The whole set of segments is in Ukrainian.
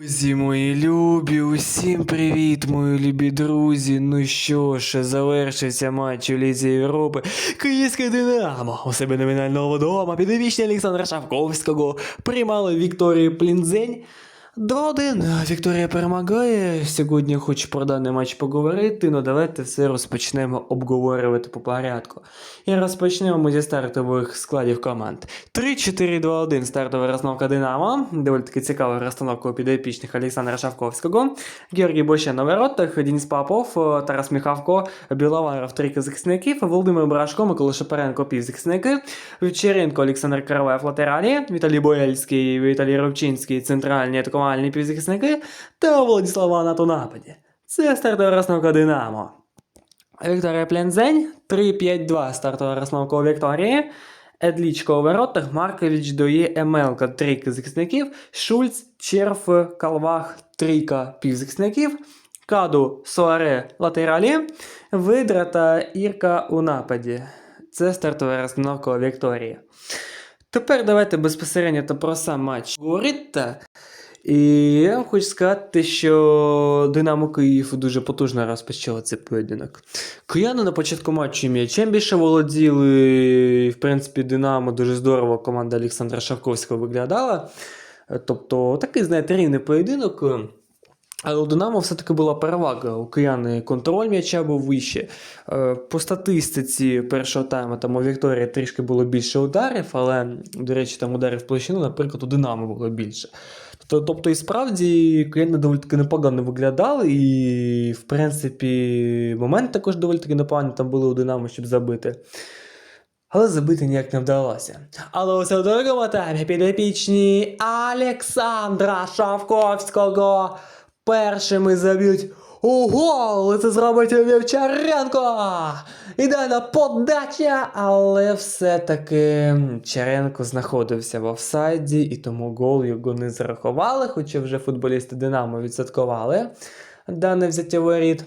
Друзі, мої любі, усім привіт, мої любі друзі. Ну що ж, завершився матч у Лізі Європи. Київське Динамо у себе номінального вдома підопічні Олександра Шавковського приймали Вікторію Плінзень. 2-1. Вікторія перемагає. Сьогодні хочу про даний матч поговорити, але давайте все розпочнемо обговорювати по порядку. І розпочнемо ми зі стартових складів команд. 3-4-2-1 стартова розстановка Динамо. Доволі таки цікава розстановка підопічних Олександра Шавковського. Георгій Боща на воротах, Денис Попов, Тарас Міхавко, Біловаров, трійка захисників, Володимир Брашко, Микола Шапаренко, півзахисники, Вчеренко, Олександр Караваєв, латералі, Віталій Бояльський, Віталій Рубчинський, центральні атакувальні півзахисники та Владислав Анат у нападі. Це стартова розстановка Динамо. Вікторія Плензень, 3-5-2 стартова розстановка у Вікторії. Едлічко у воротах, Маркович, Дої, Емелка, трійка захисників, Шульц, Черф, Калвах, трійка півзахисників, Каду, Суаре, латералі, Видра та Ірка у нападі. Це стартова розстановка у Вікторії. Тепер давайте безпосередньо та про сам матч говорити. І я вам хочу сказати, що Динамо Київ дуже потужно розпочало цей поєдинок. Кияни на початку матчу м'ячем більше володіли. В принципі, Динамо дуже здорово команда Олександра Шавковського виглядала. Тобто, такий, знаєте, рівний поєдинок. Але у Динамо все-таки була перевага. У кияни контроль м'яча був вище. Е, По статистиці першого тайму там у Вікторії трішки було більше ударів, але, до речі, там ударів в площину, наприклад, у Динамо було більше. Тобто, і справді кияни доволі таки непогано виглядали, і, в принципі, моменти також доволі таки непогані там були у Динамо, щоб забити. Але забити ніяк не вдалося. Але усе в другому таймі підопічні Олександра Шавковського першими заб'ють у гол! Це зробить Вівчаренко! Ідеальна подача, але все-таки Черенко знаходився в офсайді, і тому гол його не зарахували, хоча вже футболісти Динамо відсвяткували дане взяття воріт.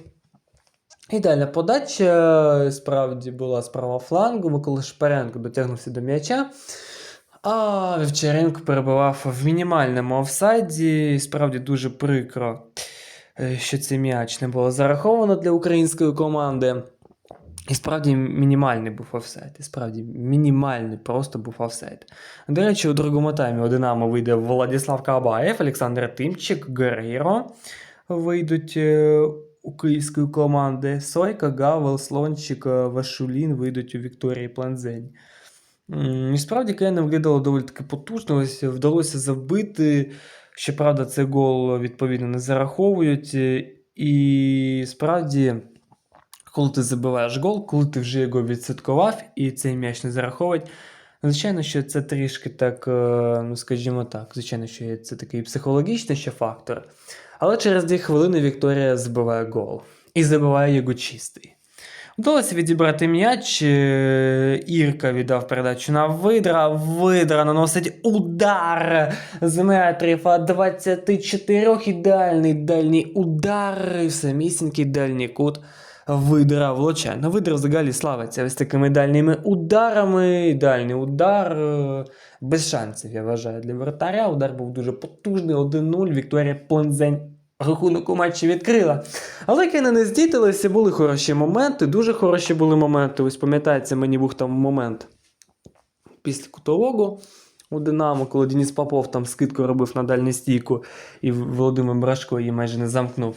Ідеальна подача справді була з правого флангу. Микола Шпаренко дотягнувся до м'яча. А Вівчаренко перебував в мінімальному офсайді. І Справді дуже прикро, е, що цей м'яч не було зараховано для української команди. І справді мінімальний був офсайд. І справді мінімальний просто був офсайд. До речі, у другому таймі у Динамо вийде Владислав Кабаєв, Олександр Тимчик, Геріро вийдуть е, у київської команди. Сойка, Гавел, Слончик, е, Вашулін вийдуть у Вікторії Планзень. М, І справді Кияни виглядало доволі таки потужно. Ось вдалося забити. Щоправда, цей гол відповідно не зараховують. І справді, коли ти забиваєш гол, коли ти вже його відсвяткував і цей м'яч не зараховують. Звичайно, що це трішки так, е, ну скажімо так, звичайно, що це такий психологічний ще фактор. Але через 2 хвилини Вікторія забиває гол. І забиває його чистий. Вдалося відібрати м'яч. е, Ірка віддав передачу на видра. Видра наносить удар з метрів а 24 ідеальний дальній удар. І самісінький дальній кут видра влучає. Ну, видра взагалі славиться ось такими дальніми ударами. Ідеальний удар. е, Без шансів, я вважаю, для вратаря. Удар був дуже потужний. 1-0. Вікторія Плонзень рахунок у матчі відкрила. Але Кена не здітилися, були хороші моменти, дуже хороші були моменти. Ось пам'ятається, мені був там момент після кутового у Динамо, коли Деніс Попов там скидку робив на дальню стійку, і Володимир Брашко її майже не замкнув.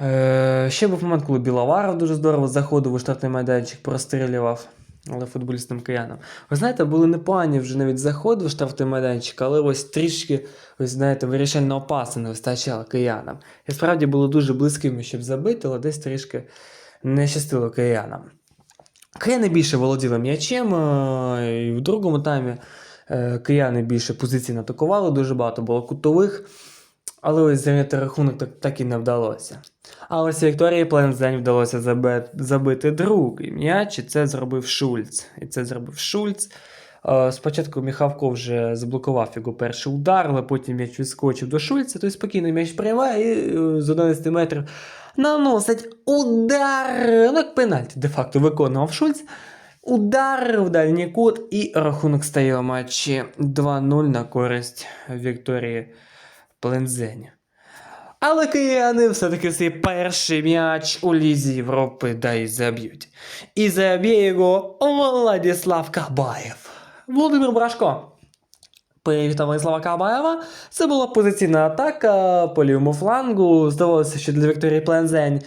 Е, ще був момент, коли Біловаров дуже здорово заходив у штатний майданчик, прострілював. Але футболістам киянам. Ви знаєте, були непогані вже навіть заходи в штрафний майданчик, але ось трішки, ось знаєте, вирішального пасу не вистачало киянам. І справді було дуже близькими, щоб забити, але десь трішки не щастило киянам. Кияни більше володіли м'ячем, е, і в другому таймі е, кияни більше позиційно атакували, дуже багато було кутових. Але ось зайняти рахунок так, так і не вдалося. А ось Вікторії Плензень вдалося заби- забити другий м'яч, і це зробив Шульц. І це зробив Шульц. Е, Спочатку Міхавко вже заблокував його перший удар, але потім м'яч відскочив до Шульца, той спокійно м'яч приймає і е, з 11 метрів наносить удар. Ну, як пенальті, де-факто виконував Шульц. Удар в дальній кут, і рахунок стає у матчі 2-0 на користь Вікторії Плензені. Але кияни все-таки свій перший м'яч у Лізі Європи да й заб'ють. І заб'є його Владислав Кабаєв. Володимир Брашко. Привітав Владислава Кабаєва. Це була позиційна атака по лівому флангу. Здавалося, що для Вікторії Плензень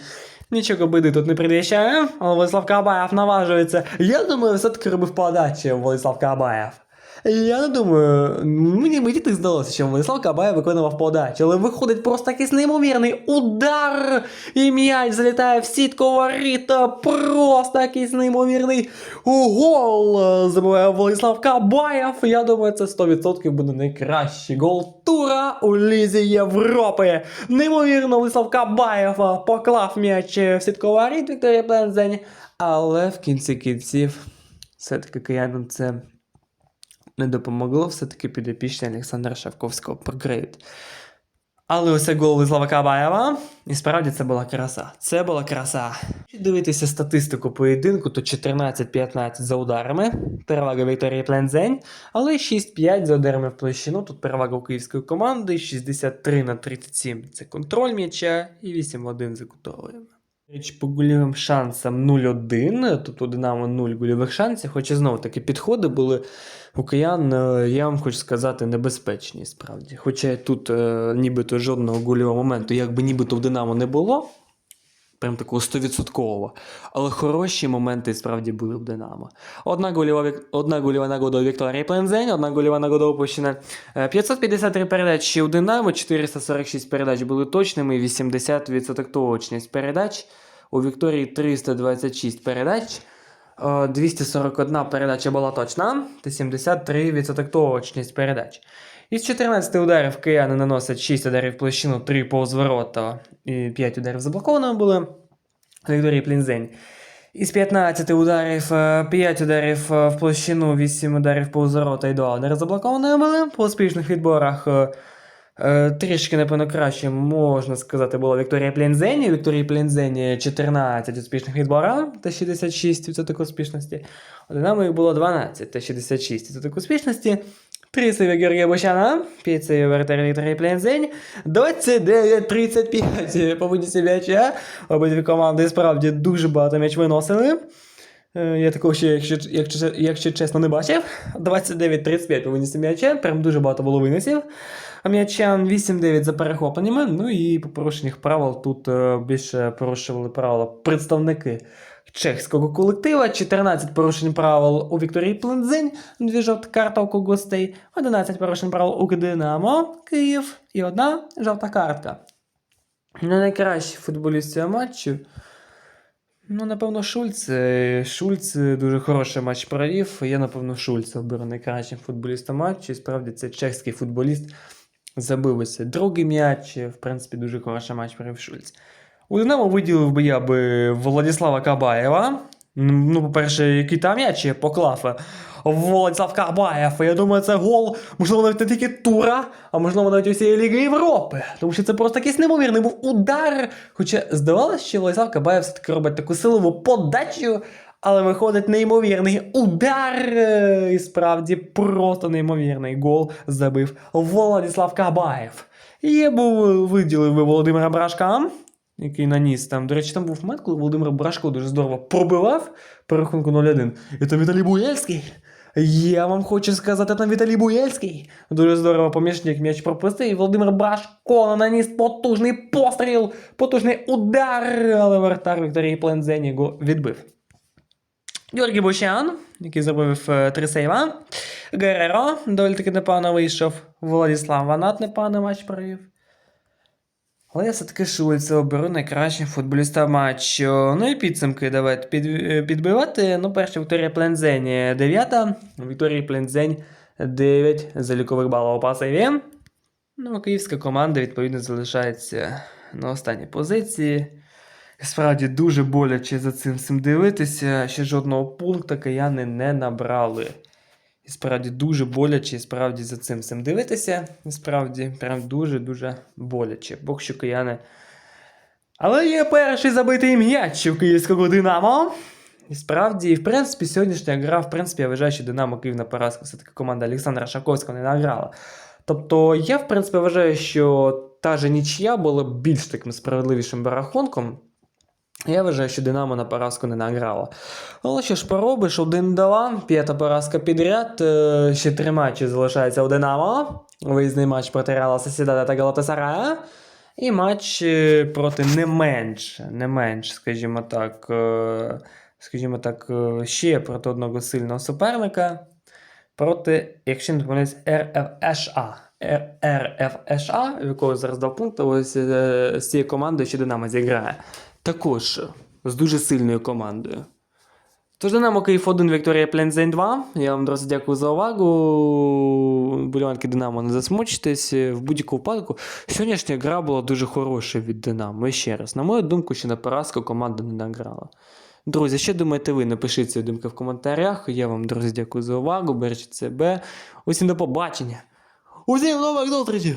нічого биди тут не предвіщає, але Владислав Кабаєв наважується. Я думаю, все-таки робив подачі Владислав Кабаєв. Я не думаю, мені, мені так здалося, що Владислав Кабаєв виконував подачу, але виходить просто якийсь неймовірний удар, і м'яч залітає в сітку воріта, просто якийсь неймовірний гол забиває Владислав Кабаєв. Я думаю, це 100% буде найкращий гол тура у Лізі Європи. Неймовірно, Владислав Кабаєв поклав м'яч в сітку воріт Вікторія Плензень, але в кінці кінців все-таки киянам це не допомогло, все-таки підопічні Олександра Шавковського програють. Але ось гол Владислава Кабаєва, і справді це була краса. Це була краса. Якщо дивитися статистику поєдинку, то 14-15 за ударами, перевага Вікторії Плензень, але 6-5 за ударами в площину. Тут перевага у київської команди, 63 на 37 це контроль м'яча і 8-1 за кутовими. По гольовим шансам 0-1, тобто Динамо 0 гольових шансів, хоча знову таки підходи були у киян, е, я вам хочу сказати, небезпечні справді. Хоча тут е, нібито жодного гольового моменту, якби нібито в Динамо не було, прям такого 100%. Але хороші моменти справді були в Динамо. Одна гольова, одна гольова нагода у Вікторії Плензень, одна гольова нагода упущена. Е, 553 передачі у Динамо, 446 передач були точними, 80% точність передач. У Вікторії 326 передач. Е, 241 передача була точна, та 73% точність передач. Із 14 ударів кияни наносять 6 ударів площину, 3 повз ворота і 5 ударів заблокованими були. Вікторії Плінзень. Із 15 ударів 5 ударів е, в площину, 8 ударів повз ворота і 2 удари заблокованими були. По успішних відборах е, е, трішки, напевно, краще можна сказати, була Вікторія Плінзені. Вікторії Плінзені 14 успішних відборів та 66% успішності. У Динамо було 12 та 66% успішності. Три сейви Георгія Бочана, 5 сейвів воротаря Вікторії Плінзень, 29-35 по винісі м'яча. Обидві команди справді дуже багато м'яч виносили. Е, Я такого ще, якщо, якщо, якщо чесно, не бачив. 29-35 по винісі прям дуже багато було винесів. А м'яча 8-9 за перехопленнями. Ну і по порушеннях правил тут е, більше порушували правила представники чеського колектива. 14 порушень правил у Вікторії Плендзень, дві жовта карта у гостей, 11 порушень правил у Динамо, Київ і одна жовта картка. Найкращий футболіст цього матчу. Ну, напевно, Шульц. Е, Шульц е, дуже хороший матч провів. Я, напевно, Шульц оберу найкращим футболістом матчу. І справді це чеський футболіст забив ось другий м'яч. В принципі, дуже хороший матч провів Шульц. У Динамо виділив би я би Владислава Кабаєва. Ну, по-перше, який там м'яч поклав Владислав Кабаєв. Я думаю, це гол, можливо, навіть не тільки тура, а можливо навіть усієї Ліги Європи. Тому що це просто якийсь неймовірний був удар. Хоча здавалося, що Владислав Кабаєв все-таки робить таку силову подачу, але виходить неймовірний удар. Е, І справді просто неймовірний гол забив Владислав Кабаєв. І був виділив Володимира Брашка, який наніс там. До речі, там був момент, коли Володимир Брашко дуже здорово пробивав по рахунку 0-1. І там Віталій Буєльський. Я вам хочу сказати, там Віталій Буєльський. Дуже здорово помічник м'яч пропустив. І Володимир Брашко наніс потужний постріл, потужний удар, але вратар Вікторії Плензені його відбив. Георгій Бущан, який зробив е, три сейва. Гереро доволі таки непогано вийшов. Владислав Ванат непоганий матч провів. Але я все-таки Шульца оберу найкращим футболістом матчу. Ну і підсумки давайте під, е, підбивати. Ну, перше, Вікторія Плензень 9. Вікторії Плензень 9 залікових балів у пасиві. Ну, київська команда, відповідно, залишається на останній позиції. Справді дуже боляче за цим всім дивитися. Ще жодного пункту кияни не набрали. І справді дуже боляче, і справді за цим всім дивитися. І справді, прям дуже-дуже боляче. Бог що кияни. Але є перший забитий м'яч у київського Динамо. І справді, в принципі, сьогоднішня гра, в принципі, я вважаю, що Динамо Київ на поразку все-таки команда Олександра Шаковського не награла. Тобто, я, в принципі, вважаю, що та же нічия була більш таким справедливішим рахунком. Я вважаю, що Динамо на поразку не награло. Але що ж поробиш, один-два, п'ята поразка підряд. е, Ще три матчі залишається у Динамо. Виїзний матч проти Реала Сосідада та Галатасарая. І матч е, проти не менш, не менш, скажімо так, е, скажімо так, ще проти одного сильного суперника. Проти, якщо не помиляюсь, РФША. РФША, в якого зараз дав пункт, ось з цією командою ще Динамо зіграє. Також з дуже сильною командою. Тож Динамо Київ 1, Вікторія Плензень 2. Я вам, друзі, дякую за увагу. Боліванки Динамо не засмучтесь. В будь-якому випадку сьогоднішня гра була дуже хороша від Динамо. І ще раз, на мою думку, що на поразку команда не награла. Друзі, що думаєте ви? Напишіть свої думки в коментарях. Я вам, друзі, дякую за увагу. Бережіть себе. Усім до побачення. Усім нових зустрічей!